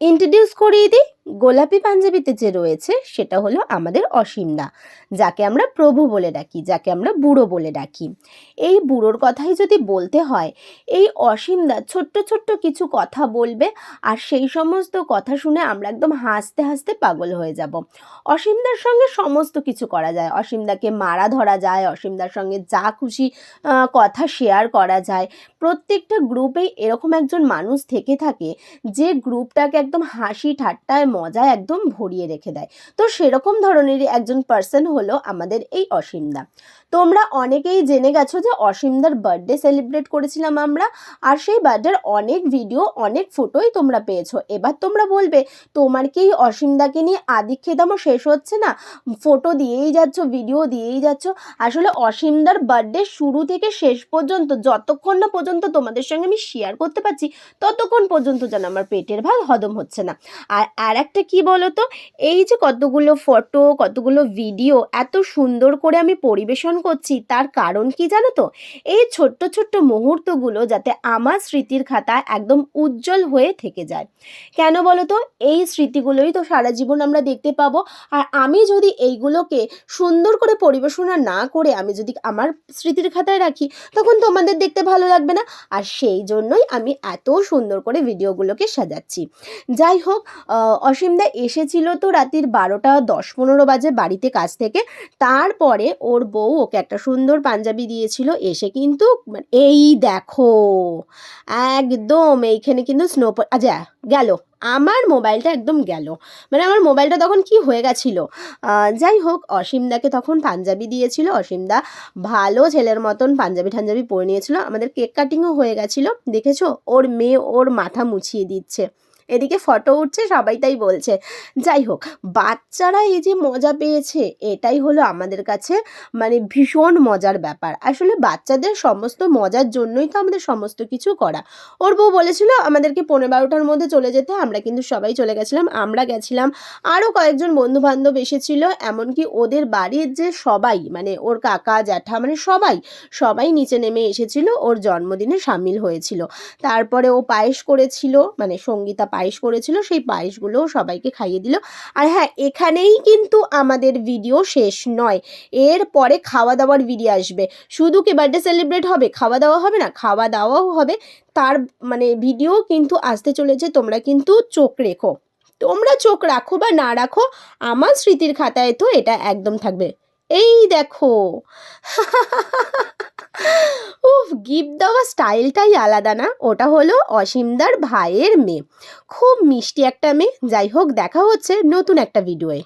Introduce করিয়ে দিই। গোলাপি পাঞ্জাবিতে যে রয়েছে, সেটা হলো আমাদের অসীমদা যাকে আমরা প্রভু বলে ডাকি, যাকে আমরা বুড়ো বলে ডাকি। এই বুড়োর কথাই যদি বলতে হয়, এই অসীমদা ছোট্ট ছোট্ট কিছু কথা বলবে আর সেই সমস্ত কথা শুনে আমরা একদম হাসতে হাসতে পাগল হয়ে যাব। অসীমদার সঙ্গে সমস্ত কিছু করা যায়। অসীমদাকে মারা ধরা যায় অসীমদার সঙ্গে যা খুশি কথা শেয়ার করা যায়। প্রত্যেকটা গ্রুপেই এরকম একজন মানুষ থেকে থাকে, যে গ্রুপটাকে একদম হাসি ঠাট্টায় মজায় একদম ভরিয়ে রেখে দেয়। তো সেরকম ধরনেরই একজন পার্সন হলো আমাদের এই অসীমদা। তোমরা অনেকেই জেনে গেছো যে অসীমদার বার্থডে সেলিব্রেট করেছিলাম আমরা, আর সেই বার্থডের অনেক ভিডিও অনেক ফটোই তোমরা পেয়েছ। এবার তোমরা বলবে, তোমার কি অসীমদাকে নিয়ে আদিক্ষেদামও শেষ হচ্ছে না? ফটো দিয়েই যাচ্ছ ভিডিও দিয়েই যাচ্ছ। আসলে অসীমদার বার্থডে শুরু থেকে শেষ পর্যন্ত, যতক্ষণ না পর্যন্ত তোমাদের সঙ্গে আমি শেয়ার করতে পারছি, ততক্ষণ পর্যন্ত যেন আমার পেটের ভাগ হজম হচ্ছে না। আর আর একটা কি বলো তো এই যে কতগুলো ফটো কতগুলো ভিডিও এত সুন্দর করে আমি পরিবেশন করছি, তার কারণ কি জানো তো? এই ছোট্ট ছোট্ট মুহূর্তগুলো যাতে আমার স্মৃতির খাতায় একদম উজ্জ্বল হয়ে থেকে যায়। কেন বলো তো এই স্মৃতিগুলোই তো সারা জীবন আমরা দেখতে পাবো। আর আমি যদি এইগুলোকে সুন্দর করে পরিবেশনা না করে আমি যদি আমার স্মৃতির খাতায় রাখি, তখন তোমাদের দেখতে ভালো লাগবে না? আর সেই জন্যই আমি এত সুন্দর করে ভিডিওগুলোকে সাজাচ্ছি। যাই হোক অসীমদা এসেছিল তো রাতির বারোটা দশ পনেরো বাজে বাড়িতে কাজ থেকে। তারপরে ওর বউ ওকে একটা সুন্দর পাঞ্জাবি দিয়েছিল, এসে কিন্তু মানে এই দেখো, একদম এইখানে কিন্তু স্নো আচ্ছা গেল। আমার মোবাইলটা একদম গেল। মানে আমার মোবাইলটা তখন কি হয়ে গেছিল? যাই হোক, অসীমদাকে তখন পাঞ্জাবি দিয়েছিল। অসীমদা ভালো ছেলের মতন পাঞ্জাবি ঠাঞ্জাবি পরে নিয়েছিল। আমাদের কেক কাটিংও হয়ে গেছিল, দেখেছ? ওর মেয়ে ওর মাথা মুছিয়ে দিচ্ছে। এদিকে ফটো উঠছে, সবাই তাই বলছে। যাই হোক, বাচ্চারা এই যে মজা পেয়েছে, এটাই হলো আমাদের কাছে মানে ভীষণ মজার ব্যাপার। আসলে বাচ্চাদের সমস্ত মজার জন্যই তো আমাদের সমস্ত কিছু করা। ওর বউ বলেছিল, আমাদেরকে পনেরো বারোটার মধ্যে চলে যেতে। আমরা কিন্তু সবাই চলে গেছিলাম, আমরা গেছিলাম। আরও কয়েকজন বন্ধু বান্ধব এসেছিল, এমনকি ওদের বাড়ির যে সবাই মানে ওর কাকা, জ্যাঠা মানে সবাই সবাই নিচে নেমে এসেছিল। ওর জন্মদিনে সামিল হয়েছিল। তারপরে ও পায়েস করেছিল মানে সঙ্গীতা পায়েস করেছিল, সেই পায়েসগুলোও সবাইকে খাইয়ে দিল। আর হ্যাঁ এখানেই কিন্তু আমাদের ভিডিও শেষ নয়। এর পরে খাওয়া দাওয়ার ভিডিও আসবে। শুধু কি বার্থডে সেলিব্রেট হবে? খাওয়া দাওয়া হবে না? খাওয়া দাওয়াও হবে। তার মানে ভিডিও কিন্তু আসতে চলেছে, তোমরা কিন্তু চোখ রেখো। তোমরা চোখ রাখো বা না রাখো, আমার স্মৃতির খাতায় তো এটা একদম থাকবে। এই দেখো। গিফট দেওয়া স্টাইলটাই আলাদা না, ওটা হলো অসীমদার ভাইয়ের মেয়ে। খুব মিষ্টি একটা মেয়ে। যাই হোক, দেখা হচ্ছে নতুন একটা ভিডিওয়ে